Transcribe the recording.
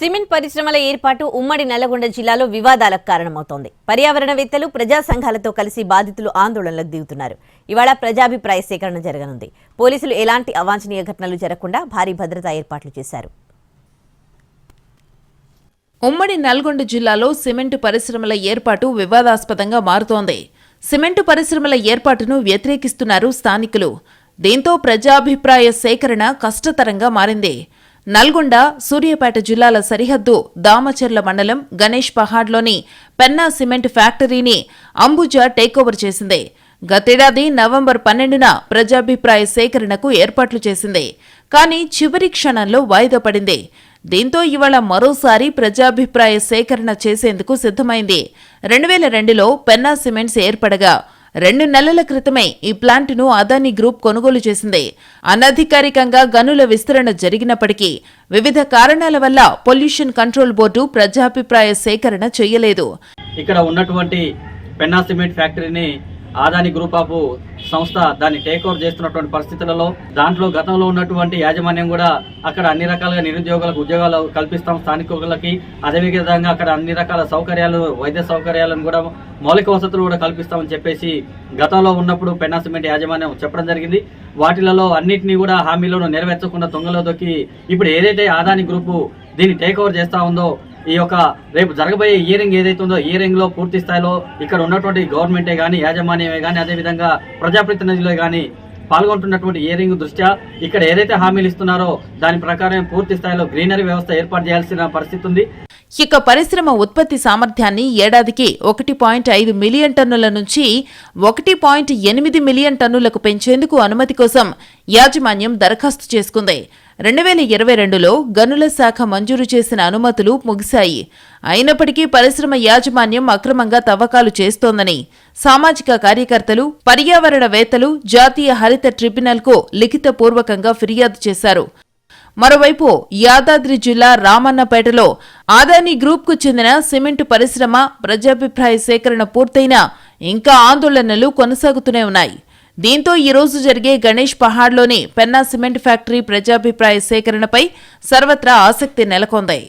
Cement పరిశ్రమల ఏర్పాటు ఉమ్మడి నల్లగొండ జిల్లాలో వివాదాలకు కారణమవుతోంది. పర్యావరణవేత్తలు ప్రజా సంఘాలతో కలిసి బాధితులు ఆందోళనలకు దిగుతున్నారు. ఇవాళ ప్రజాభిప్రాయ సేకరణ జరగనుంది. పోలీసులు ఎలాంటి అవాంఛనీయ ఘటనలు జరగకుండా భారీ భద్రతా ఏర్పాట్లు చేశారు. ఉమ్మడి నల్గొండ జిల్లాలో సిమెంటు పరిశ్రమల ఏర్పాటు వివాదాస్పదంగా మారుతోంది. సిమెంటు పరిశ్రమల ఏర్పాటును వ్యతిరేకిస్తున్నారు స్థానికులు. దీంతో ప్రజాభిప్రాయ సేకరణ కష్టతరంగా మారింది. నల్గొండ సూర్యాపేట జిల్లాల సరిహద్దు దామచర్ల మండలం గణేష్ పహాడ్లోని పెన్నా సిమెంట్ ఫ్యాక్టరీని అంబుజా టేకోవర్ చేసింది. గతేడాది నవంబర్ పన్నెండున ప్రజాభిప్రాయ సేకరణకు ఏర్పాట్లు చేసింది. కానీ చివరి క్షణంలో వాయిదా పడింది. దీంతో ఇవాళ మరోసారి ప్రజాభిప్రాయ సేకరణ చేసేందుకు సిద్ధమైంది. రెండు వేల రెండులో పెన్నా సిమెంట్స్ ఏర్పడగా రెండు నెలల క్రితమే ఈ ప్లాంటును అదానీ గ్రూప్ కొనుగోలు చేసింది. అనధికారికంగా గనుల విస్తరణ జరిగినప్పటికీ వివిధ కారణాల వల్ల పొల్యూషన్ కంట్రోల్ బోర్డు ప్రజాభిప్రాయ సేకరణ చేయలేదు. ఇక్కడ ఉన్నటువంటి పెన్నా సిమెంట్ ఫ్యాక్టరీని ఆదాని గ్రూప్ ఆఫ్ సంస్థ దాన్ని టేక్ ఓవర్ చేస్తున్నటువంటి పరిస్థితులలో దాంట్లో గతంలో ఉన్నటువంటి యాజమాన్యం కూడా అక్కడ అన్ని రకాలుగా నిరుద్యోగులకు ఉద్యోగాలు కల్పిస్తాం స్థానికులకి. అదేవిధంగా అక్కడ అన్ని రకాల సౌకర్యాలు వైద్య సౌకర్యాలను కూడా మౌలిక వసతులు కూడా కల్పిస్తామని చెప్పేసి గతంలో ఉన్నప్పుడు పెన్నా సిమెంట్ యాజమాన్యం చెప్పడం జరిగింది. వాటిలలో అన్నింటినీ కూడా హామీలను నెరవేర్చకుండా దొంగలో దొక్కి ఇప్పుడు ఏదైతే ఆదాని గ్రూపు దీన్ని టేక్ ఓవర్ చేస్తూ ఉందో ఈ యొక్క రేపు జరగబోయే ఇయరింగ్ ఏదైతే ఉందో ఇయరింగ్లో పూర్తి స్థాయిలో ఇక్కడ ఉన్నటువంటి గవర్నమెంటే కానీ యాజమాన్యమే కానీ అదేవిధంగా ప్రజాప్రతినిధులే కానీ పాల్గొంటున్నటువంటి ఇయరింగ్ దృష్ట్యా ఇక్కడ ఏదైతే హామీలు ఇస్తున్నారో దాని ప్రకారం పూర్తి స్థాయిలో గ్రీనరీ వ్యవస్థ ఏర్పాటు చేయాల్సిన పరిస్థితి ఉంది. ఇక పరిశ్రమ ఉత్పత్తి సామర్థ్యాన్ని ఏడాదికి ఒకటి పాయింట్ ఐదు మిలియన్ టన్నుల నుంచి ఒకటి పాయింట్ ఎనిమిది మిలియన్ టన్నులకు పెంచేందుకు అనుమతి కోసం యాజమాన్యం దరఖాస్తు చేసుకుంది. రెండు వేల ఇరవై రెండులో గనుల శాఖ మంజూరు చేసిన అనుమతులు ముగిశాయి. అయినప్పటికీ పరిశ్రమ యాజమాన్యం అక్రమంగా తవ్వకాలు చేస్తోందని సామాజిక కార్యకర్తలు పర్యావరణవేత్తలు జాతీయ హరిత ట్రిబ్యునల్కు లిఖితపూర్వకంగా ఫిర్యాదు చేశారు. మరోవైపు యాదాద్రి జిల్లా రామన్నపేటలో ఆదాని గ్రూప్కు చెందిన సిమెంటు పరిశ్రమ ప్రజాభిప్రాయ సేకరణ పూర్తయినా ఇంకా ఆందోళనలు కొనసాగుతూనే ఉన్నాయి. దీంతో ఈ రోజు జరిగే గణేష్ పహాడ్లోని పెన్నా సిమెంట్ ఫ్యాక్టరీ ప్రజాభిప్రాయ సేకరణపై సర్వత్రా ఆసక్తి నెలకొంది.